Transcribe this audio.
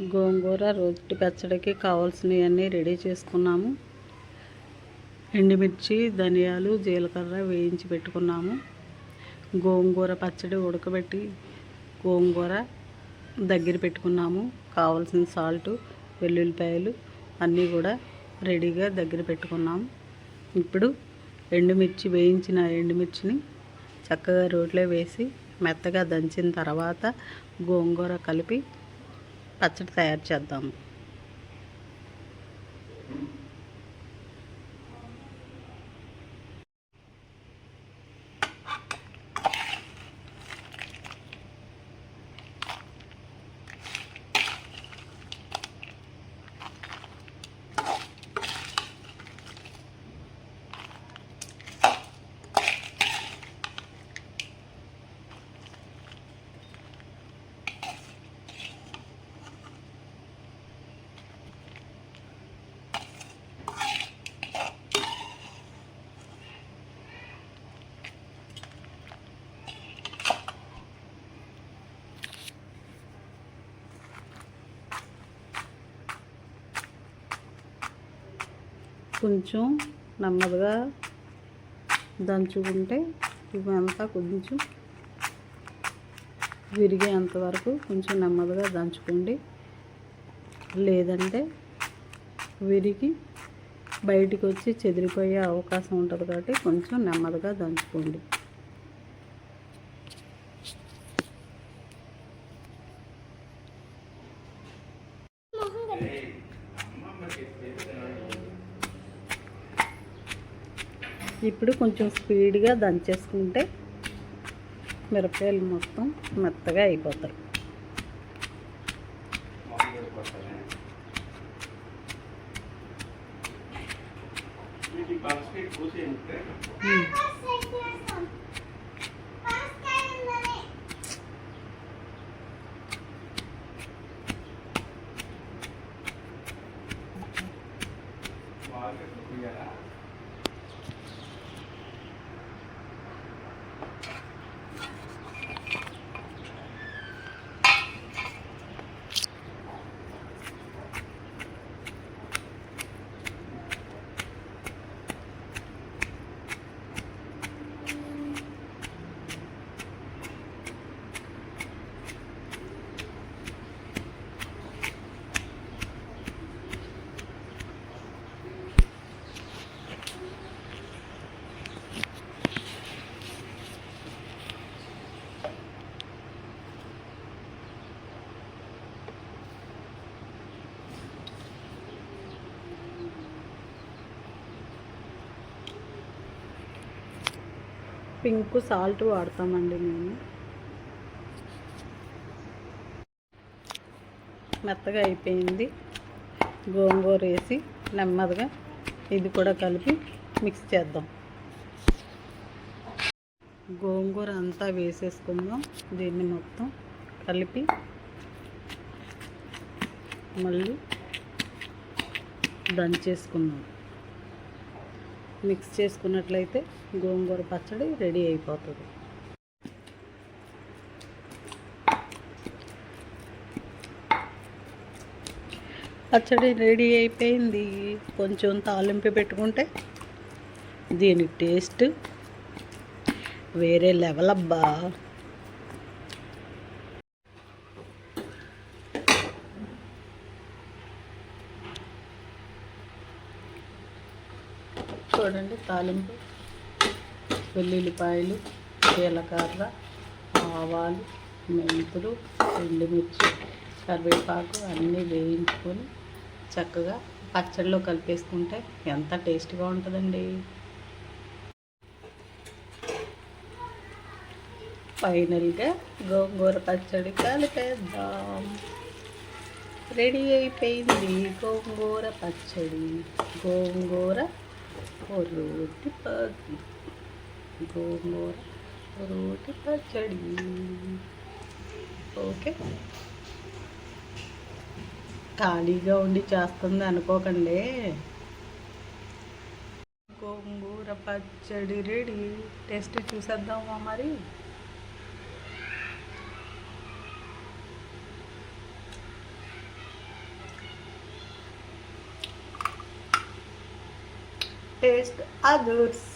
గోంగూర రొట్టి పచ్చడికి కావాల్సినవన్నీ రెడీ చేసుకున్నాము. ఎండుమిర్చి ధనియాలు జీలకర్ర వేయించి పెట్టుకున్నాము. గోంగూర పచ్చడి ఉడకబెట్టి గోంగూర దగ్గర పెట్టుకున్నాము. కావాల్సిన సాల్ట్ వెల్లుల్లిపాయలు అన్నీ కూడా రెడీగా దగ్గర పెట్టుకున్నాము. ఇప్పుడు ఎండుమిర్చి వేయించిన ఎండుమిర్చిని చక్కగా రోట్లో వేసి మెత్తగా దంచిన తర్వాత గోంగూర కలిపి పచ్చడి తయారు చేద్దాము. కొంచెం నెమ్మదిగా దంచుకుంటే ఇవంతా కొంచెం విరిగేంత వరకు కొంచెం నెమ్మదిగా దంచుకోండి. లేదంటే విరిగి బయటికి వచ్చి చెదిరిపోయే అవకాశం ఉంటుంది కాబట్టి కొంచెం నెమ్మదిగా దంచుకోండి. ఇప్పుడు కొంచెం స్పీడ్గా దంచేసుకుంటే మిరపకాయలు మొత్తం మెత్తగా అయిపోతాయి. మార్కెట్ పింక్ సాల్ట్ వాడతామండి మేము. మెత్తగా అయిపోయింది. గోంగూర వేసి నెమ్మదిగా ఇది కూడా కలిపి మిక్స్ చేద్దాం. గోంగూర అంతా వేసేసుకుందాం. దీన్ని మొత్తం కలిపి మళ్ళీ దంచేసుకుందాం. మిక్స్ చేసుకున్నట్లయితే గోంగూర పచ్చడి రెడీ అయిపోతుంది. పచ్చడి రెడీ అయిపోయింది. కొంచెం తాలింపు పెట్టుకుంటే దీని టేస్ట్ వేరే లెవెల్ అబ్బా. చూడండి తాలింపు వెల్లుల్లిపాయలు జీలకర్ర ఆవాలు మెంతులు ఎండుమిర్చి కరివేపాకు అన్నీ వేయించుకొని చక్కగా పచ్చడిలో కలిపేసుకుంటే ఎంత టేస్ట్గా ఉంటుందండి. ఫైనల్గా గోంగూర పచ్చడి కలిపేద్దాం. రెడీ అయిపోయింది గోంగూర పచ్చడి. గోంగూర రోటి పది గోంగూర రోటి పచ్చడి. ఓకే. ఖాళీగా ఉండి చేస్తుంది అనుకోకండి. గోంగూర పచ్చడి రెడీ. టేస్ట్ చూసేద్దామా మరి? Taste others